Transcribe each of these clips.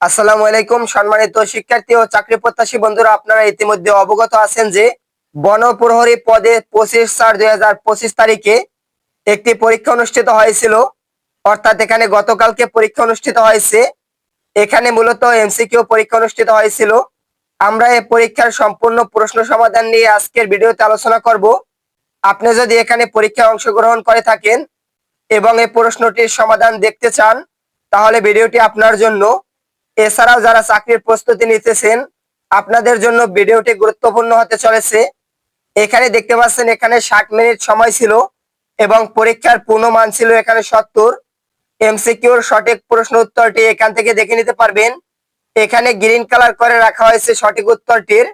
আসসালামু আলাইকুম সম্মানিত শিক্ষার্থী ও চাকরি প্রত্যাশী বন্ধুরা, আপনারা ইতিমধ্যে অবগত আছেন যে বনপ্রহরী পদে পঁচিশ চার দুই তারিখে একটি পরীক্ষা অনুষ্ঠিত হয়েছিল। অর্থাৎ এখানে গতকালকে পরীক্ষা অনুষ্ঠিত হয়েছে। এখানে মূলত এমসিকিউ পরীক্ষা অনুষ্ঠিত হয়েছিল। আমরা এই পরীক্ষার সম্পূর্ণ প্রশ্ন সমাধান নিয়ে আজকের ভিডিওতে আলোচনা করব। আপনি যদি এখানে পরীক্ষায় অংশগ্রহণ করে থাকেন এবং এই প্রশ্নটির সমাধান দেখতে চান, তাহলে ভিডিওটি আপনার জন্য এছাড়াও যারা চাকরির প্রস্তুতি নিতেছেন, আপনাদের জন্য ভিডিওটি গুরুত্বপূর্ণ হতে চলেছে। এখানে দেখতে পাচ্ছেন, এখানে ষাট মিনিট সময় ছিল এবং পরীক্ষার পূর্ণমান ছিল এখানে সত্তর। এমসিকিউর সঠিক প্রশ্ন উত্তরটি এখান থেকে দেখে নিতে পারবেন। এখানে গ্রিন কালার করে রাখা হয়েছে সঠিক উত্তরটির।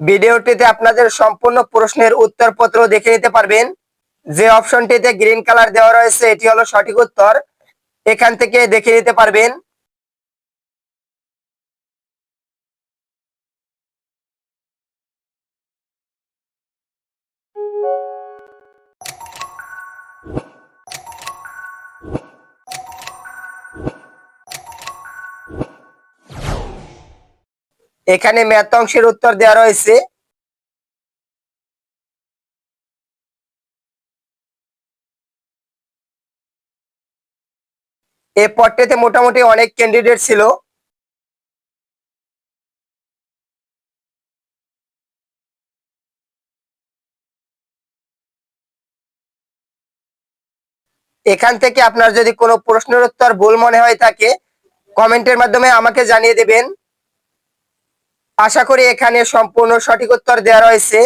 ভিডিওটিতে আপনাদের সম্পূর্ণ প্রশ্নের উত্তরপত্র দেখে নিতে পারবেন। যে অপশনটিতে গ্রিন কালার দেওয়া রয়েছে, এটি হলো সঠিক উত্তর। এখান থেকে দেখে নিতে পারবেন। এখানে ম্যাথ অংশের উত্তর দেওয়া রয়েছে। এই পদটিতে মোটামুটি অনেক ক্যান্ডিডেট ছিল। এখান থেকে আপনার যদি কোনো প্রশ্নের উত্তর ভুল মনে হয় থাকে কমেন্টের মাধ্যমে আমাকে জানিয়ে দেবেন। আশা করি এখানে সম্পূর্ণ সঠিক উত্তর দেওয়া রয়েছে।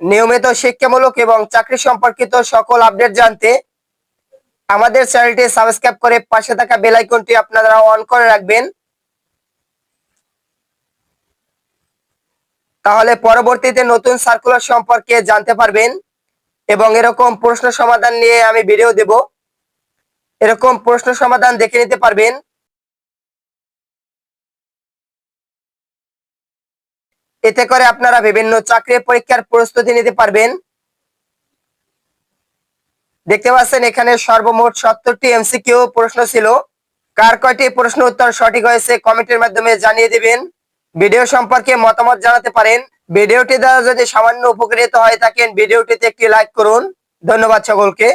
নিয়মিত শিক্ষামূলক এবং চাকরি সম্পর্কিত সকল আপডেট জানতে আমাদের চ্যানেলটি সাবস্ক্রাইব করে পাশে থাকা বেল আইকনটি আপনারা অন করে রাখবেন। তাহলে পরবর্তীতে নতুন সার্কুলার সম্পর্কে জানতে পারবেন। এবং এরকম প্রশ্ন সমাধান নিয়ে আমি ভিডিও দেব। এরকম প্রশ্ন সমাধান দেখে নিতে পারবেন। এতে করে আপনারা বিভিন্ন চাকরি পরীক্ষার প্রস্তুতি নিতে পারবেন। দেখতে পাচ্ছেন এখানে সর্বমোট সত্তরটি এমসিকিউ প্রশ্ন ছিল। কার কয়টি প্রশ্ন উত্তর সঠিক হয়েছে কমেন্টের মাধ্যমে জানিয়ে দিবেন। ভিডিও সম্পর্কে মতামত জানাতে পারেন। ভিডিওটি দ্বারা যদি সামান্য উপকৃত হয় থাকেন, ভিডিওটিতে একটি লাইক করুন। ধন্যবাদ সকলকে।